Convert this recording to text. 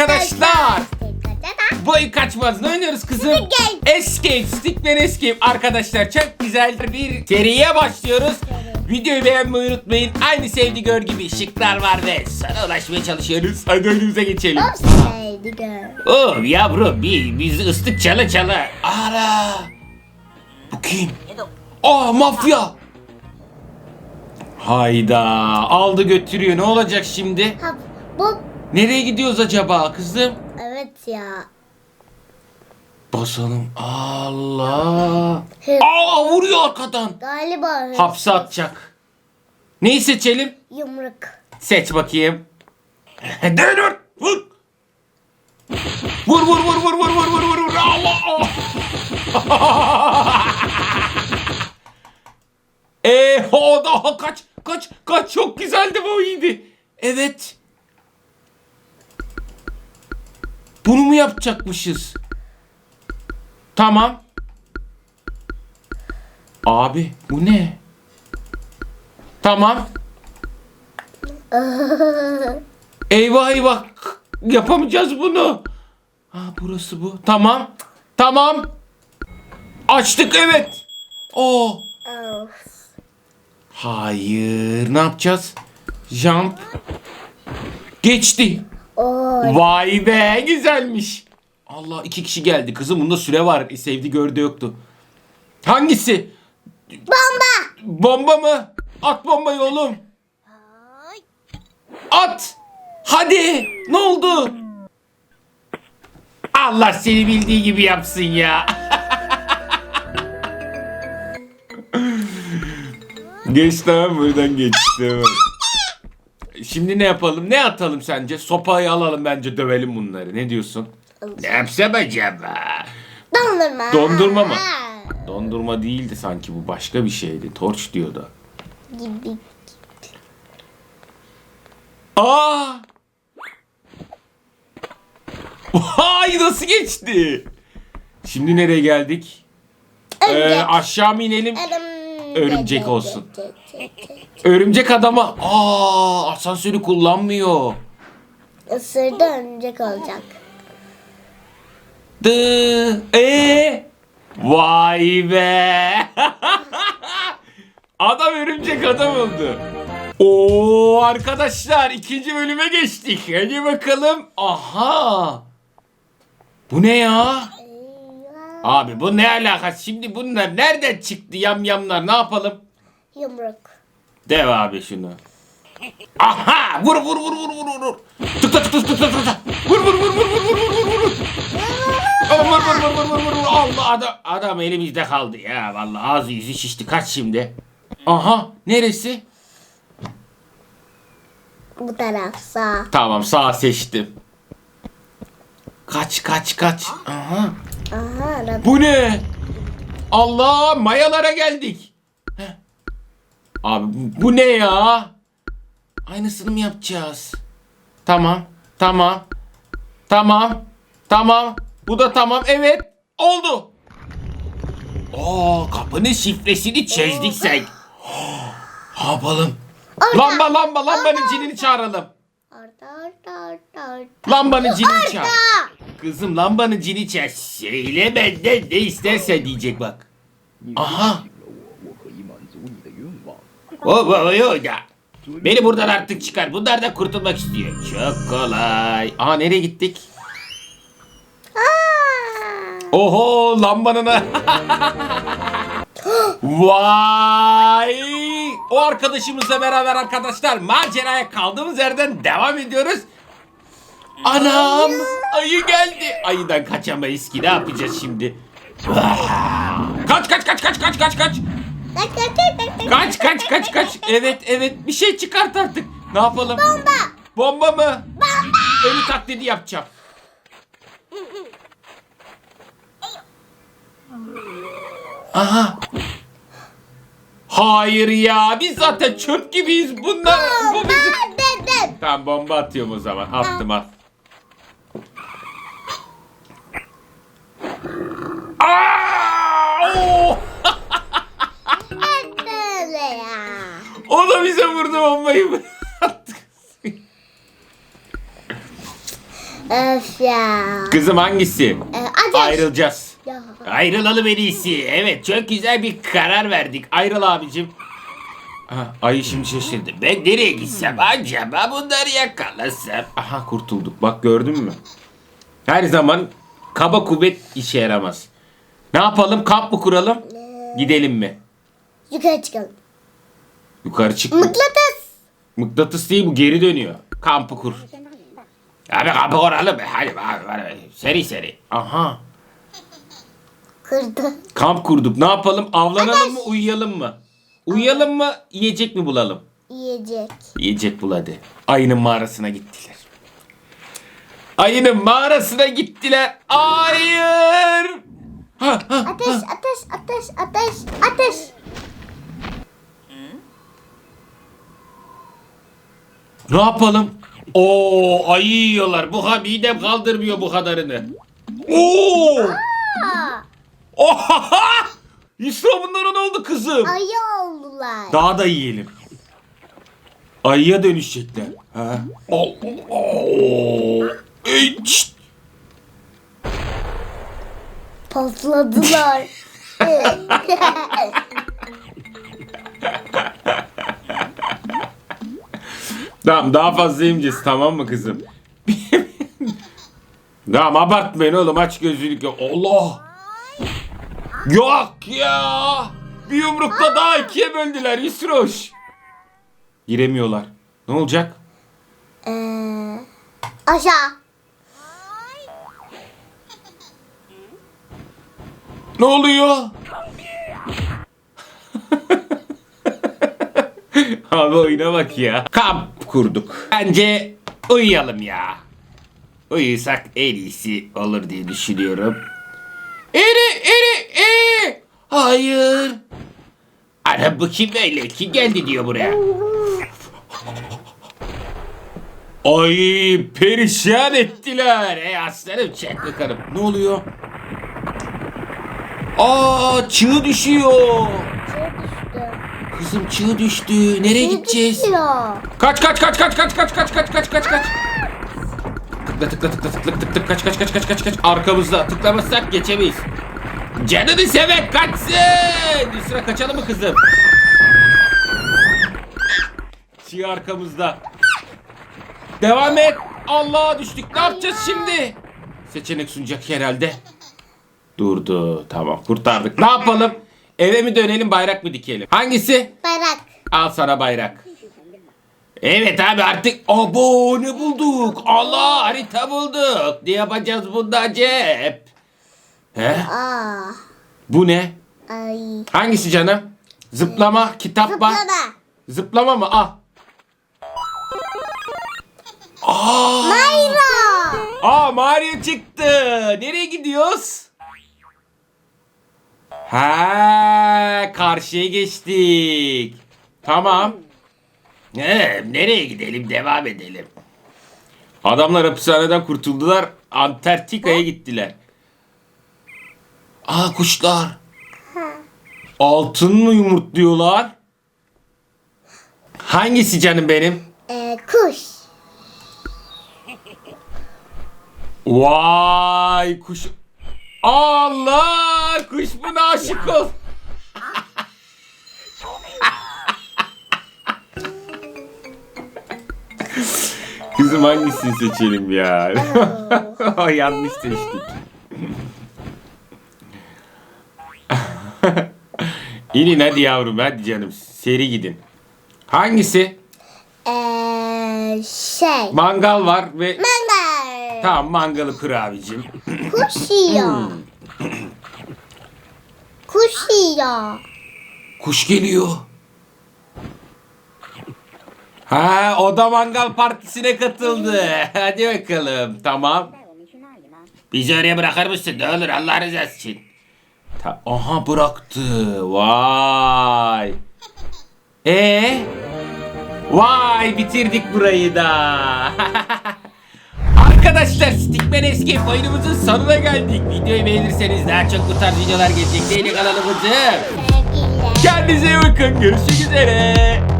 Arkadaşlar boy kaçmaz ne oynuyoruz kızım? Escape. Stickman Escape. Arkadaşlar çok güzel bir seriye başlıyoruz. Videoyu beğenmeyi unutmayın. Aynı sevdi gör gibi ışıklar var ve sana ulaşmaya çalışıyoruz. Hadi önümüze geçelim. Sevdi gör. Oh yavrum bir biz ıslık çala çala. Ara. Bu kim? Aa mafya. Hayda aldı götürüyor ne olacak şimdi? Ha, bu Nereye gidiyoruz acaba kızım? evet ya. Basalım. Allah. Hı. Aa vuruyor arkadan. Galiba hırs. Hapse atacak. Neyi seçelim? Yumruk. Seç bakayım. Dönür. Vur. Vur vur vur vur vur vur vur vur vur. Allah. Eee o daha kaç kaç kaç çok güzeldi bu iyiydi. Evet. Bunu mu yapacakmışız? Tamam. Abi bu ne? Tamam. Eyvah eyvah. Yapamayacağız bunu. Ha burası bu. Tamam. Tamam. Açtık evet. Oo. Hayır. Ne yapacağız? Jump. Geçti. Oy. Vay be güzelmiş. Allah iki kişi geldi. Kızım bunda süre var. Sevdi gördü yoktu. Hangisi? Bomba. Bomba mı? At bombayı oğlum. At. Hadi. Ne oldu? Allah seni bildiği gibi yapsın ya. geç tamam buradan geç. Şimdi ne yapalım? Ne atalım sence? Sopayı alalım bence dövelim bunları. Ne diyorsun? Ne yapsam acaba? Dondurma. Dondurma mı? Dondurma değildi sanki bu başka bir şeydi. Torç diyordu. Gibi. Aa! Vay nasıl geçti? Şimdi nereye geldik? Ee, aşağı mı inelim? Örümcek olsun. Örümcek. Adama. Aa, asansörü kullanmıyor. Isırdı örümcek olacak. Dı. E. Vay be. adam örümcek adam oldu. Oo arkadaşlar ikinci bölüme geçtik. Hadi bakalım. Aha. Bu ne ya? Abi bu ne alakası? Şimdi bunlar nereden çıktı yamyamlar? Ne yapalım? Yumruk. Dev abi şunu. Aha! Vur vur vur vur vur vur. Tık tık tık tık tık tık. Vur vur vur vur vur vur vur vur vur. Vur vur vur vur vur vur vur. Allah adam adam elimizde kaldı ya vallahi ağzı yüzü şişti. Kaç şimdi? Aha neresi? Bu taraf sağ. Tamam sağ seçtim. Kaç kaç kaç. Aha. Aha arada. Bu ne? Allah mayalara geldik. Heh. Abi bu- bu ne ya? Aynısını mı yapacağız? Tamam. Tamam. Tamam. Tamam. Bu da tamam. Evet. Oldu. Oo, kapının şifresini çözdük sen. Ne yapalım? Orada. Lamba lamba lambanın cinini çağıralım. Orada orada orada orada. Lambanın cinini çağır. Orada. Kızım lambanın cini çer. Söyle benden ne istersen diyecek bak. Aha. O, o, o, o da. Beni buradan artık çıkar. Bunlar da kurtulmak istiyor. Çok kolay. Aa nereye gittik? Oho lambanına. Vay! O arkadaşımızla beraber arkadaşlar maceraya kaldığımız yerden devam ediyoruz. Anam! Ayı geldi. Ayıdan kaçamayız ki. Ne yapacağız şimdi? Kaç kaç kaç kaç kaç kaç kaç. Kaç kaç kaç kaç. Kaç kaç kaç kaç. Evet evet bir şey çıkart artık. Ne yapalım? Bomba. Bomba mı? Bomba. Ölü taklidi yapacağım. Aha. Hayır ya biz zaten çöp gibiyiz bunlar. Bu bizi... Ben bomba atıyorum o zaman. Attım at. Aa! Oo! Hep böyle ya. O da bize vurdu bombayı. Öf ya. Kızım hangisi? Ee, ateş. Ayrılacağız. Ya. Ayrılalım en iyisi. Evet çok güzel bir karar verdik. Ayrıl abicim. Ha, ayı şimdi şaşırdı. Ben nereye gitsem acaba bunları yakalasam. Aha kurtulduk. Bak gördün mü? Her zaman kaba kuvvet işe yaramaz. Ne yapalım? Kamp mı kuralım? Gidelim mi? Yukarı çıkalım. Yukarı çık. mı? Mıknatıs. Mıknatıs değil bu geri dönüyor. Kampı kur. Abi kampı kuralım. Hadi hadi, hadi. Seri seri. Aha. Kırdı. Kamp kurduk. Ne yapalım? Avlanalım mı uyuyalım mı? Uyuyalım mı yiyecek mi bulalım? Yiyecek. Yiyecek bul hadi. Ayının mağarasına gittiler. Ayının mağarasına gittiler. Hayır. Ha, ha. Ateş, ateş, ateş, ateş, ateş. Ne yapalım? Oo ayı yiyorlar. Bu ha midem kaldırmıyor bu kadarını. Oo! Oha! Yusra bunlara ne oldu kızım? ayı oldular. Daha da yiyelim. Ayıya dönüşecekler. Ha? Oo, oo. Ey, şşt! Patladılar. Tamam daha fazla yemeyeceğiz tamam mı kızım? tamam abartmayın oğlum aç gözlülük yok. Allah! Yok ya! Bir yumrukta daha ikiye böldüler Yusroş. Giremiyorlar. Ne olacak? Ee, aşağı. Ne oluyor? Abi oyuna bak ya. Kamp kurduk. Bence uyuyalım ya. Uyusak en iyisi olur diye düşünüyorum. Eri eri eri. Hayır. Ana bu kim öyle? Kim geldi diyor buraya. Ay perişan ettiler. Ey aslanım çek bakalım. Ne oluyor? Aa çığ düşüyor. Şey. Kızım çığ düştü. Nereye Şey gideceğiz? düşüyor. Kaç kaç kaç kaç kaç kaç kaç kaç kaç kaç kaç. Tıkla tıkla tıkla tıkla tık tık kaç kaç kaç kaç kaç kaç arkamızda tıklamazsak geçemeyiz. Canını seven kaçsın. Yusra kaçalım mı kızım? Çiğ arkamızda. Devam et. Allah'a düştük. Ne yapacağız şimdi? Seçenek sunacak herhalde. Durdu. Tamam kurtardık. Ne yapalım? Eve mi dönelim bayrak mı dikelim? Hangisi? Bayrak. Al sana bayrak. Evet abi artık abo ne bulduk? Allah harita bulduk. Ne yapacağız bunda acep? He? Aa, Bu ne? ay. Hangisi canım? Zıplama, kitap var. Zıplama. Zıplama mı? Al. Aa, Mayra. aa Mario çıktı. Nereye gidiyoruz? Ha, karşıya geçtik. Tamam. Ee, nereye gidelim? Devam edelim. Adamlar hapishaneden kurtuldular. Antarktika'ya gittiler. Aa kuşlar. Altın mı yumurtluyorlar? Hangisi canım benim? Ee, kuş. Vay kuş. Allah kuş buna aşık ol. Kızım hangisini seçelim ya? yanlış seçtik. İnin hadi yavrum hadi canım seri gidin. Hangisi? Ee, şey. Mangal var ve Mangal. Tamam mangalı kur abicim. Kuş yiyor. Hmm. Kuş yiyor. Kuş geliyor. Ha o da mangal partisine katıldı. Hadi bakalım tamam. Bizi oraya bırakır mısın? Ne olur Allah rızası için. Ta- Aha bıraktı. Vay. E Vay bitirdik burayı da. Arkadaşlar Stickman Escape oyunumuzun sonuna geldik. Videoyu beğenirseniz daha çok bu tarz videolar gelecek. Değil kanalımızı. Sevgiler. Kendinize iyi bakın. Görüşmek üzere.